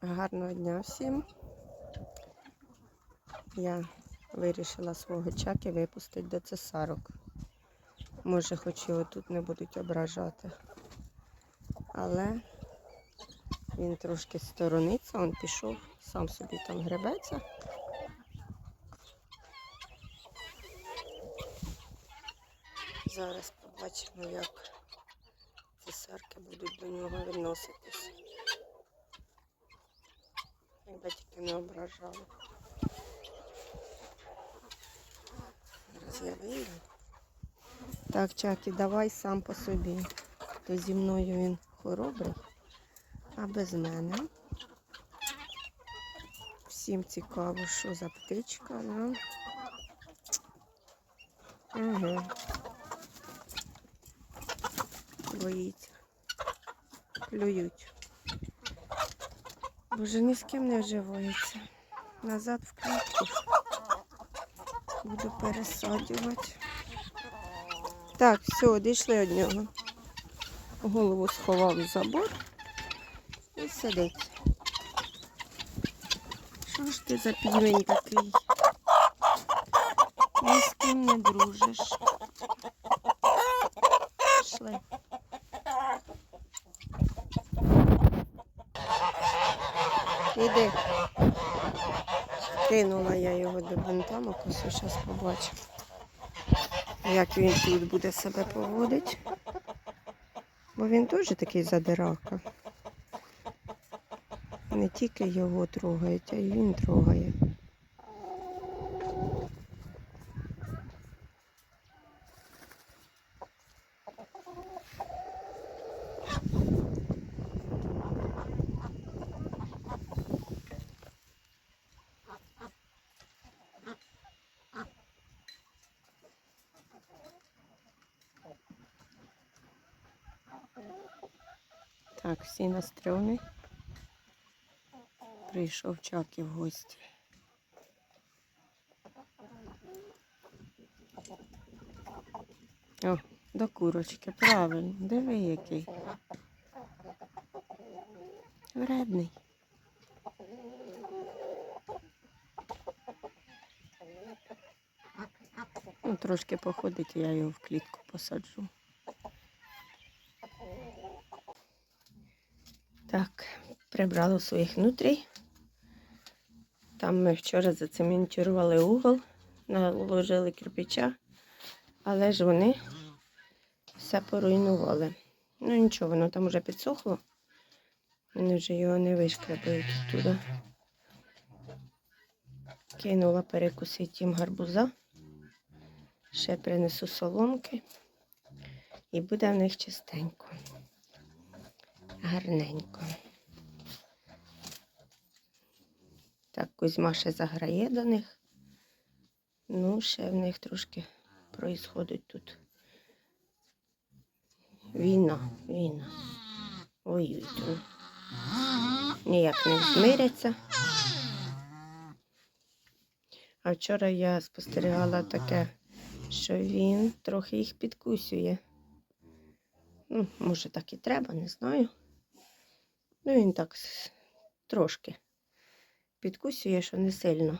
Гарного дня всім. Я вирішила свого чаки випустити до цесарок. Може, хоч його тут не будуть ображати. Але він трошки сторониться, він пішов, сам собі там гребеться. Зараз побачимо, як цесарки будуть до нього відноситись. Якби тільки не ображали. Зараз. Так, Чакі, давай сам по собі. То зі мною він хоробрий, а без мене. Всім цікаво, що за птичка, да? Угу. Боїться. Плюють. Боже, ні з ким не вживається. Назад в клітку. Буду пересаджувати. Так, все, дійшли від нього. Голову сховав в забор і сидить. Що ж ти за півень такий? Ні з ким не дружиш. Пішли. Іди. Кинула я його до бентамок, зараз побачу, як він тут буде себе поводити. Бо він теж такий задирака. Не тільки його трогають, а й він трогає. Так, всі настрьони. Прийшов Чаки в гості. О, до курочки, правильно. Диви який. Вредний. Ну, трошки походить, я його в клітку посаджу. Так, прибрала своїх внутрій. Там ми вчора зацементували угол, наложили кирпича, але ж вони все поруйнували. Ну нічого, воно там вже підсохло. Вони вже його не вишкребають туди. Кинула перекусити їм гарбуза. Ще принесу соломки. І буде в них чистенько. Гарненько. Кузьма ще заграє до них. Ну, ще в них трошки проїсходить тут. Війна, війна. Воюють. вони. Ніяк не змиряться. А вчора я спостерігала таке, що він трохи їх підкусює. Ну, може, так і треба, не знаю. Ну, він так трошки підкусює, що не сильно.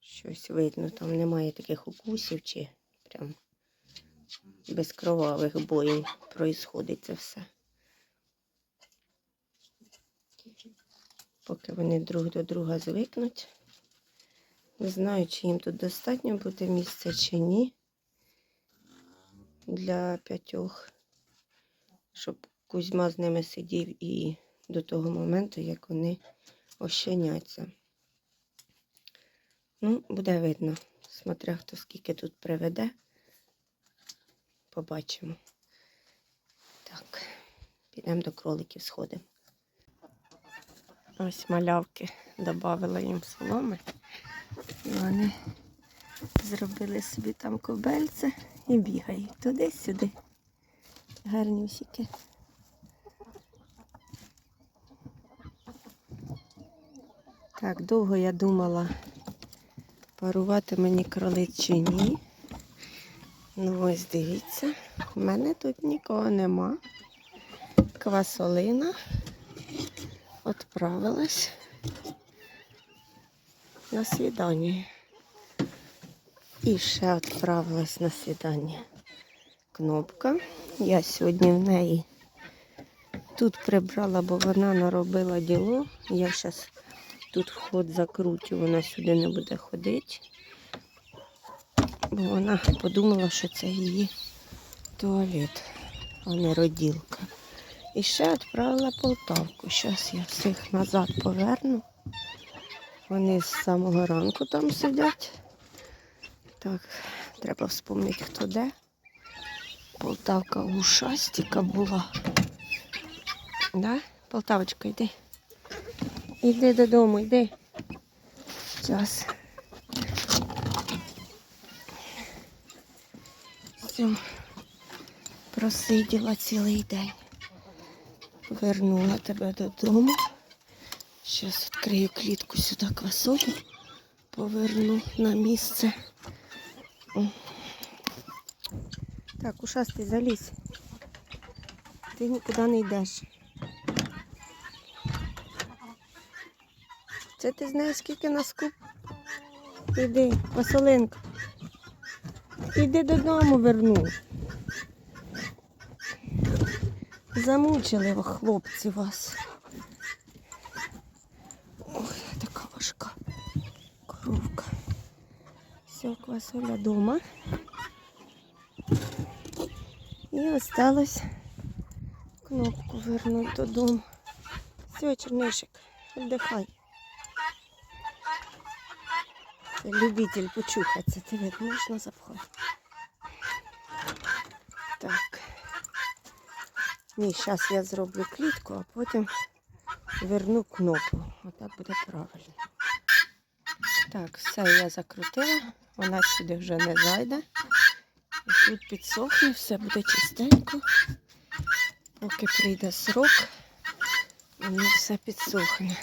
Щось видно, там немає таких укусів чи прям без кровавих боїв проїсходить це все. Поки вони друг до друга звикнуть. Не знаю, чи їм тут достатньо буде місця чи ні. Для п'ятьох, щоб Кузьма з ними сидів і до того моменту, як вони ощеняться. Ну, буде видно, смотря хто скільки тут приведе. Побачимо. Так, підемо до кроликів сходимо. Ось малявки додавила їм соломи. І вони зробили собі там кобельце і бігають туди-сюди. Гарнюсіки. Так, довго я думала, парувати мені кролиць чи ні. Ну ось дивіться, в мене тут нікого нема. Квасолина. відправилась на свідання. І ще відправилась на свідання. Кнопка. Я сьогодні в неї тут прибрала, бо вона наробила діло. Я зараз тут вход закрутю, вона сюди не буде ходити. Бо вона подумала, що це її туалет, а не роділка. І ще відправила Полтавку. Зараз я всіх назад поверну. Вони з самого ранку там сидять. Так, треба вспомнити, хто де. Полтавка ушастіка була. Да? Полтавочка, йди. Йди додому, йди. Зараз. Все. Просиділа цілий день. Вернула тебе додому. Зараз відкрию клітку сюди квасолю. Поверну на місце. Так, ушастий залізь. Ти нікуди не йдеш. Це ти знаєш, скільки нас куп? Іди, Василинка. Іди додому верну. Замучили хлопці вас. Ой, така важка коровка. Все, квасоля дома. І осталось кнопку вернути додому. Все, чернишик, віддихай. Любитель почухатися. Ти вид можна запхати. Так. Ні, зараз я зроблю клітку, а потім верну кнопку. Отак буде правильно. Так, все я закрутила. Вона сюди вже не зайде. І тут підсохне, все буде чистенько. Поки прийде срок, воно все підсохне.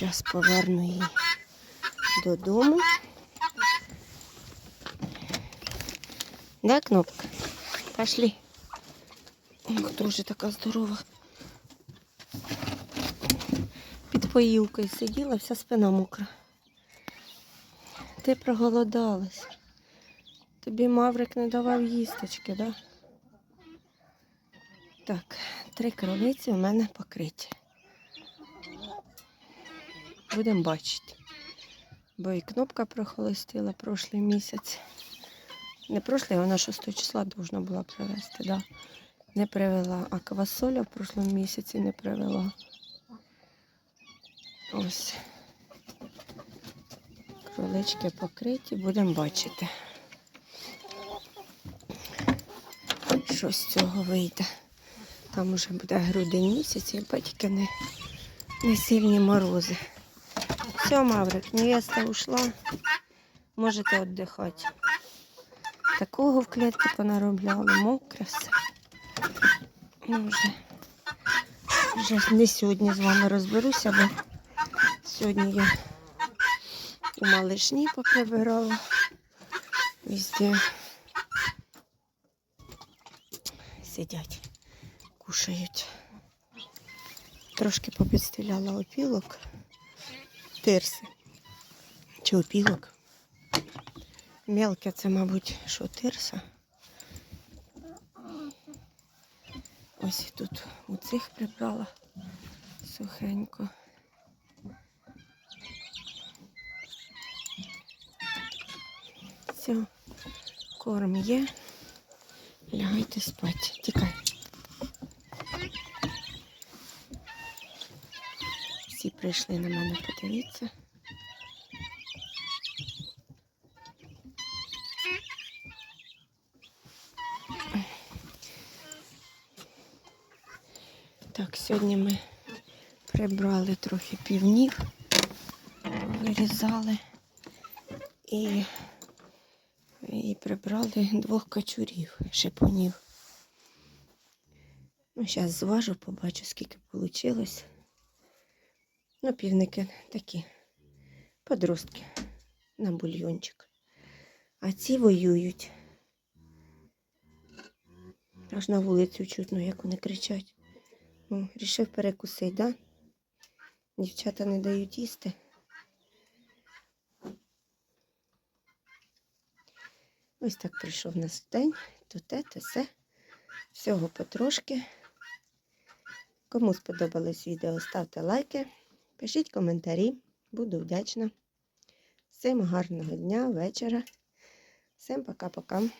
Зараз поверну її додому. Да, кнопка? Пошли. Ох, дуже така здорова. Під поїлкою сиділа, вся спина мокра. Ти проголодалась. Тобі Маврик не давав їсточки, да? Так, три кровиці у мене покриті. Будемо бачити. Бо і кнопка прохолостила прошлий місяць. Не прошлий, вона 6 числа должна була привезти, да. Не привела, а квасоля в прошлому місяці не привела. Ось. Кролички покриті, будемо бачити. Що з цього вийде. Там уже буде грудень місяць, і батьки не, не сильні морози. Все, Маврик, невеста ушла. Можете віддихати. Такого в клітці понаробляли, мокре все. Ну, вже, вже не сьогодні з вами розберуся, бо сьогодні я у малишні поприбирала. Везде сидять, кушають. Трошки попідстріляла опілок, тирси чи опілок. Мелке це, мабуть, що тирса. Ось і тут у цих прибрала сухенько. Все, корм є. Лягайте спати. Тікай. Всі прийшли на мене подивитися. Так, сьогодні ми прибрали трохи півнів, вирізали і, і прибрали двох качурів, шипунів. Ну, зараз зважу, побачу, скільки вийшло. Ну, півники такі подростки на бульйончик. А ці воюють. Аж на вулицю чутно, як вони кричать. О, рішив перекусити, да? Дівчата не дають їсти. Ось так прийшов нас день, то те, то все. Всього потрошки. Кому сподобалось відео, ставте лайки, пишіть коментарі, буду вдячна. Всім гарного дня, вечора. Всім пока-пока.